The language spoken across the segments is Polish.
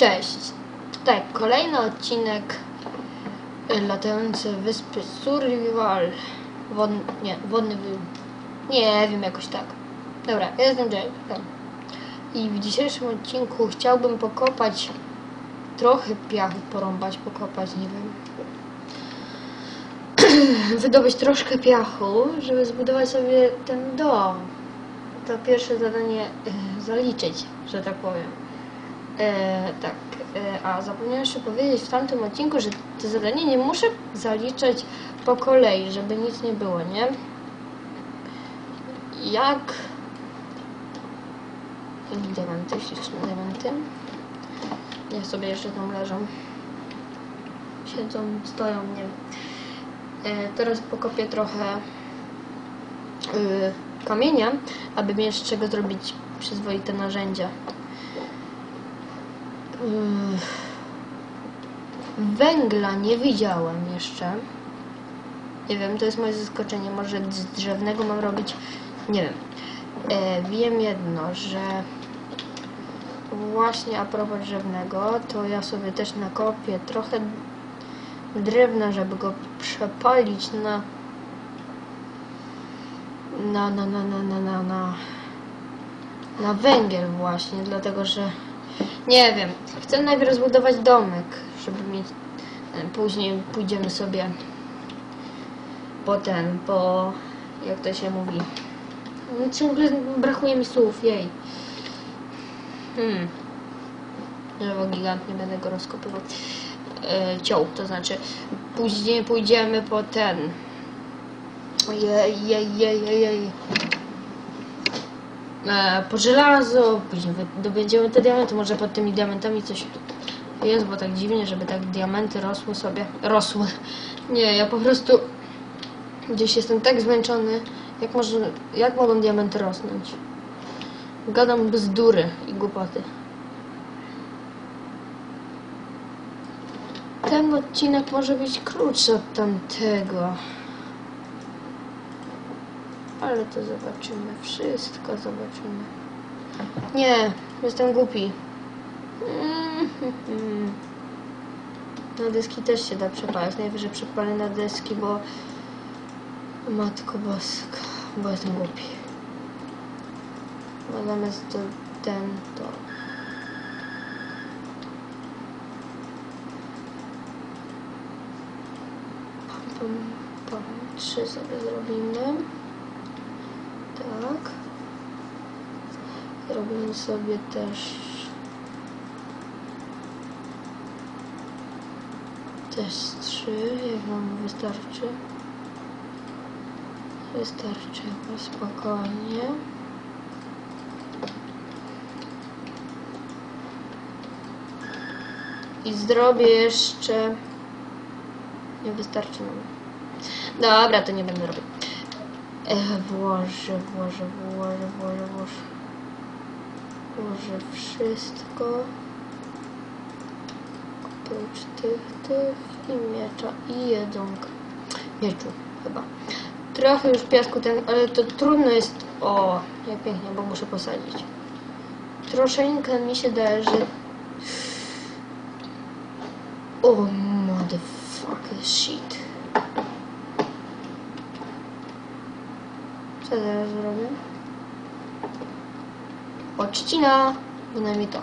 Cześć. Tutaj kolejny odcinek y, latające wyspy Survival. Wodny, nie, wodny. Nie wiem, jakoś tak. Dobra, ja jestem Jacob. I w dzisiejszym odcinku chciałbym pokopać trochę piachu, porąbać, pokopać, nie wiem. Wydobyć troszkę piachu, żeby zbudować sobie ten dom. To pierwsze zadanie y, zaliczyć, że tak powiem. E, tak, e, a zapomniałem jeszcze powiedzieć w tamtym odcinku, że to zadanie nie muszę zaliczać po kolei, żeby nic nie było, nie? Jak... Diamenty, śliczne diamenty. Niech sobie jeszcze tam leżą. Siedzą, stoją, nie. E, teraz pokopię trochę y, kamienia, aby mieć z czego zrobić przyzwoite narzędzia. Węgla nie widziałem jeszcze. Nie wiem, to jest moje zaskoczenie. Może z drzewnego mam robić? Nie wiem. E, wiem jedno, że właśnie a propos drzewnego, to ja sobie też nakopię trochę drewna, żeby go przepalić na na na na na na na na, na węgiel właśnie, dlatego że nie wiem. Chcę najpierw zbudować domek, żeby mieć. e, Później pójdziemy sobie po ten, po. Jak to się mówi? No, Ciągle brakuje mi słów, jej. Hmm. Drzewo gigant, nie będę go rozkopywał. E, ciął, to znaczy. Później pójdziemy po ten. Jej, jej, jej, jej, po żelazo, później dobędziemy te diamenty, może pod tymi diamentami coś jest, bo tak dziwnie, żeby tak diamenty rosły sobie, rosły. Nie, ja po prostu gdzieś jestem tak zmęczony, jak, może, jak mogą diamenty rosnąć? Gadam bzdury i głupoty. Ten odcinek może być krótszy od tamtego. Ale to zobaczymy. Wszystko zobaczymy. Nie, jestem głupi. Na deski też się da przepalać. Najwyżej przepalę na deski, bo... Matko boska, bo jestem głupi. No zamiast to ten, to... Pam, pam, pam. Trzy sobie zrobimy. Tak. Zrobimy sobie też też trzy, jak wam wystarczy. Wystarczy spokojnie. I zrobię jeszcze... Nie wystarczy nam. Dobra, to nie będę robić. Włożę, włożę, włożę, włożę, włożę. Włożę wszystko. Oprócz tych, tych i miecza i jedzonka. Mieczu chyba. Trochę już piasku ten, ale to trudno jest. O, jak pięknie, bo muszę posadzić. Troszeczkę mi się daje, że. O, motherfucker shit. Co teraz zrobię? Odcina, bynajmniej to.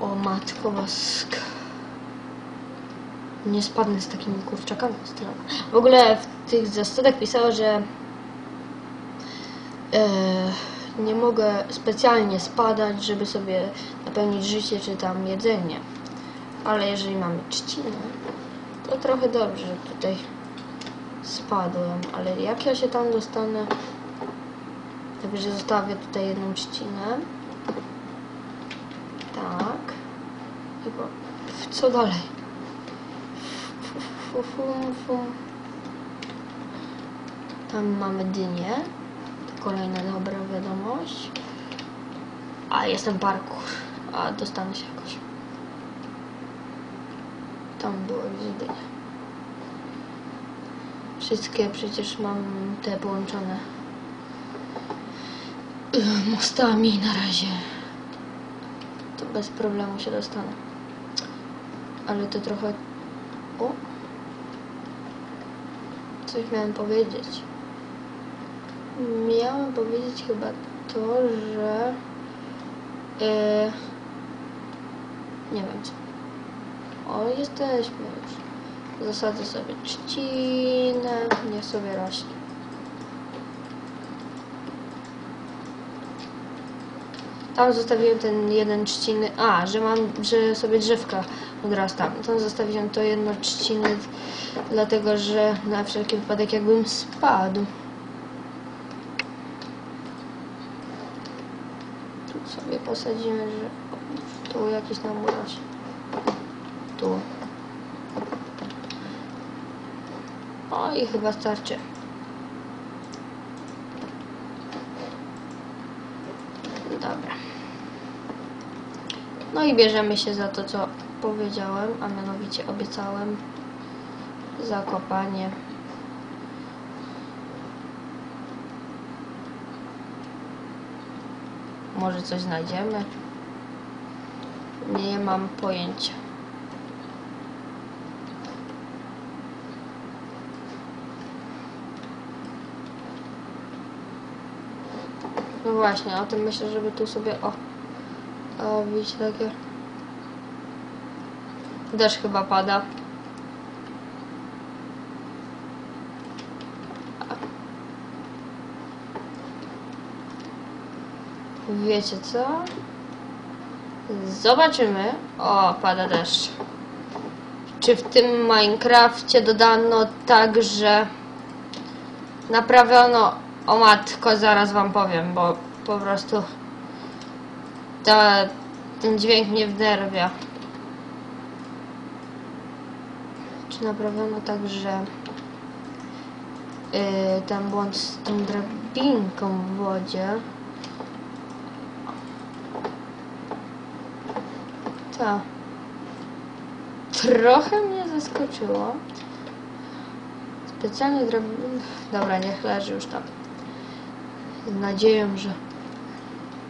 O matko boska. Nie spadnę z takimi kurczakami z. W ogóle w tych zasadach pisało, że e, nie mogę specjalnie spadać, żeby sobie napełnić życie czy tam jedzenie. Ale jeżeli mamy trzcinę, to trochę dobrze, tutaj spadłem. Ale jak ja się tam dostanę? Najwyżej zostawię tutaj jedną trzcinę. Tak. Po... Co dalej? Fu, fu, fu. Tam mamy dynię. To kolejna dobra wiadomość. A jestem parkour. A dostanę się jakoś. Tam było gdzieś dynia. Wszystkie przecież mam te połączone. Ugh, mostami na razie. To bez problemu się dostanę. Ale to trochę... O! Coś miałem powiedzieć. Miałem powiedzieć chyba to, że... Yy, nie wiem co. O, jesteśmy już. Zasadzę sobie trzcinę, niech sobie rośnie. Tam zostawiłem ten jeden trzciny. A, że mam, że sobie drzewka odrastam. Tam zostawiłem to jedno trzciny, dlatego że na wszelki wypadek jakbym spadł. Tu sobie posadzimy, że tu jakiś nam urośnie. Tu. O i chyba starczy. Dobra. No i bierzemy się za to, co powiedziałem, a mianowicie obiecałem zakopanie. Może coś znajdziemy? Nie mam pojęcia. No właśnie, o tym myślę, żeby tu sobie o, o widzieć takie. Deszcz chyba pada. Wiecie co? Zobaczymy. O, pada deszcz. Czy w tym Minecrafcie dodano także naprawiono o matko, zaraz wam powiem, bo po prostu ten dźwięk mnie wnerwia. Czy naprawiono także yy, ten błąd z tą drabinką w wodzie? Ta. Trochę mnie zaskoczyło. Specjalnie drabin... Dobra, niech leży już tam. Z nadzieją, że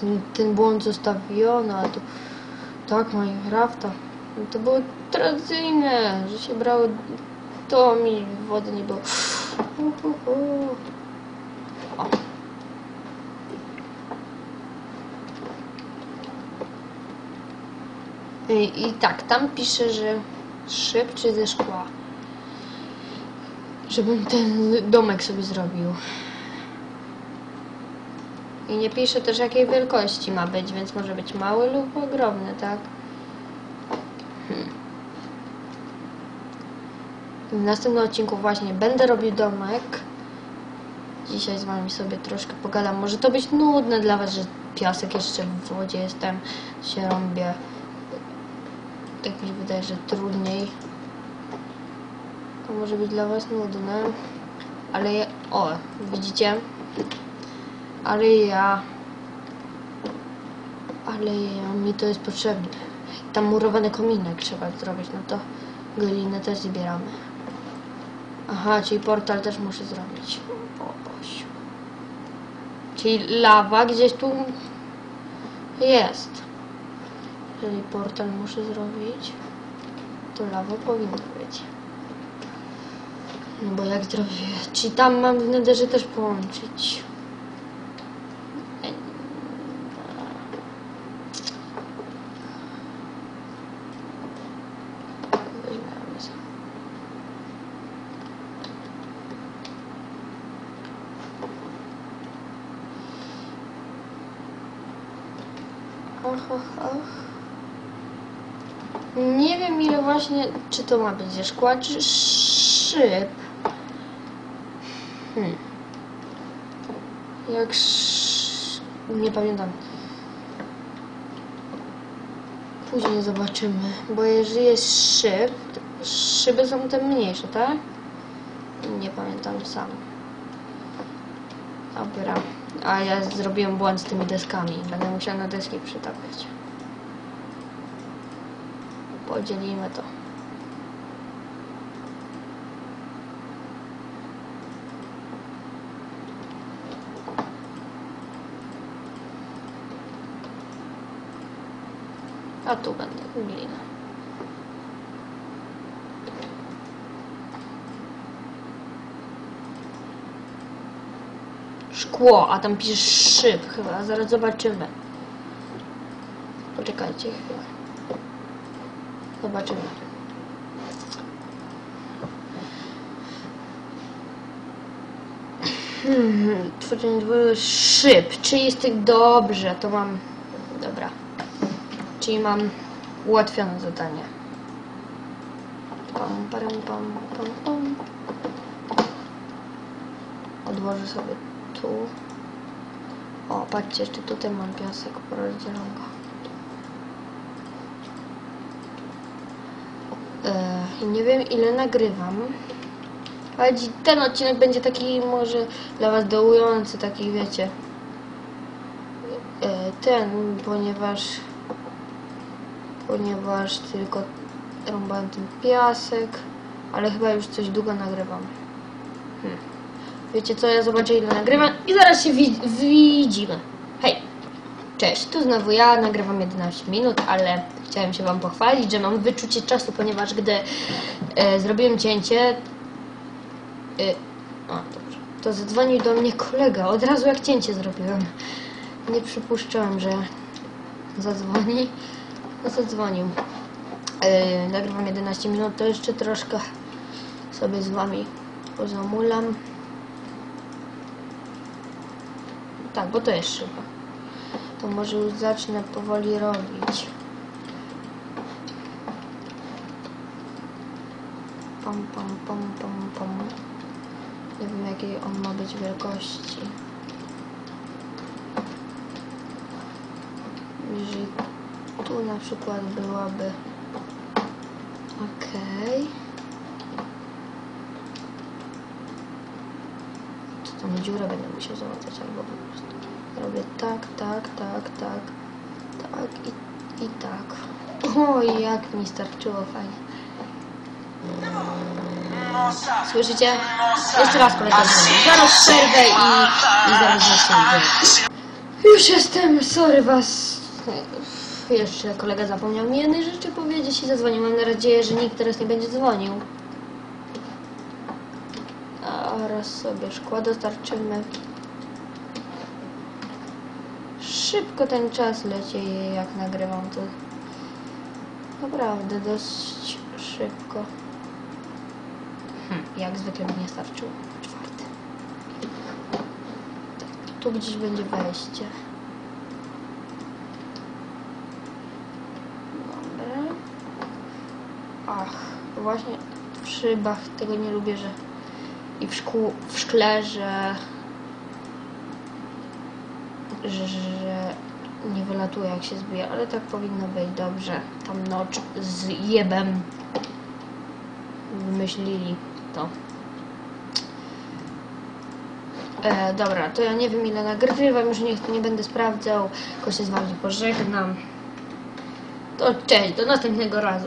ten, ten błąd zostawiono, a to tak Minecrafta. No to było tradycyjne, że się brało to mi wody nie było. I, I tak, tam pisze, że szyb czy ze szkła. Żebym ten domek sobie zrobił. I nie pisze też jakiej wielkości ma być, więc może być mały lub ogromny, tak? Hmm. W następnym odcinku właśnie będę robił domek. Dzisiaj z wami sobie troszkę pogadam. Może to być nudne dla was, że piasek jeszcze w wodzie jestem, się rąbię. Tak mi się wydaje, że trudniej. To może być dla was nudne. Ale ja... O, widzicie? Ale ja... Ale ja, mi to jest potrzebne. Tam murowany kominek trzeba zrobić, no to glinę też zbieramy. Aha, czyli portal też muszę zrobić. O Boziu. Czyli lawa gdzieś tu jest. Jeżeli portal muszę zrobić, to lawa powinna być. No bo jak zrobię... Czyli tam mam w nederze też połączyć. Weźmiemy sobie. Ach, ach, ach. Nie wiem ile właśnie, czy to ma być szkła, czy szyb. Hmm. Jak sz... nie pamiętam. Później zobaczymy, bo jeżeli jest szyb, szyby są te mniejsze, tak? Nie pamiętam sam. Dobra. A ja zrobiłem błąd z tymi deskami. Będę musiał na deski przytapiać. Podzielimy to. A tu będą. Szkło, a tam pisze szyb chyba, zaraz zobaczymy. Poczekajcie chwilę. Zobaczymy. Hmm, tworzenie dwu- szyb. Czy jest tak dobrze? To mam. Dobra. Czyli mam ułatwione zadanie. Pam, param, pam, pam, pam. Odłożę sobie tu. O, patrzcie, jeszcze tutaj mam piasek porozdzielonego. I nie wiem ile nagrywam. Ale ten odcinek będzie taki może dla was dołujący, taki wiecie. E, Ten, ponieważ ponieważ tylko rąbałem ten piasek, ale chyba już coś długo nagrywam. Hmm. Wiecie co, ja zobaczę ile nagrywam i zaraz się wi- widzimy. Hej! Cześć, tu znowu ja, nagrywam 11 minut, ale chciałem się wam pochwalić, że mam wyczucie czasu, ponieważ gdy e, zrobiłem cięcie, Y, o, dobrze. To zadzwonił do mnie kolega, od razu jak cięcie zrobiłem. Nie przypuszczałem, że zadzwoni. No zadzwonił. Yy, nagrywam 11 minut, to jeszcze troszkę sobie z wami pozamulam. Tak, bo to jest szyba. To może już zacznę powoli robić. Pam, pam, pam, pam, pam. Nie wiem jakiej on ma być wielkości. Jeżeli tu na przykład byłaby okej. To tą dziurę będę musiał załatwiać albo po prostu robię tak, tak, tak, tak, tak i, i tak. Oj, jak mi starczyło fajnie. Słyszycie? Jeszcze raz dzwoni. Zaraz przerwę i, i zaraz zacznę. Już jestem, sorry was. Jeszcze kolega zapomniał mi jednej rzeczy powiedzieć i zadzwonił. Mam nadzieję, że nikt teraz nie będzie dzwonił. A raz sobie szkło dostarczymy. Szybko ten czas leci, jak nagrywam to. Naprawdę dość szybko. Hm, jak zwykle mi nie starczyło. Czwarty. Tak, tu gdzieś będzie wejście. Dobra. Ach, właśnie w szybach tego nie lubię, że i w, szkół, w szkle, że, że, że nie wylatuje jak się zbije, ale tak powinno być dobrze. Tam nocz z jebem wymyślili to. E, dobra, to ja nie wiem ile nagrywam, już nie, nie będę sprawdzał, tylko się z wami pożegnam. To cześć, do następnego razu.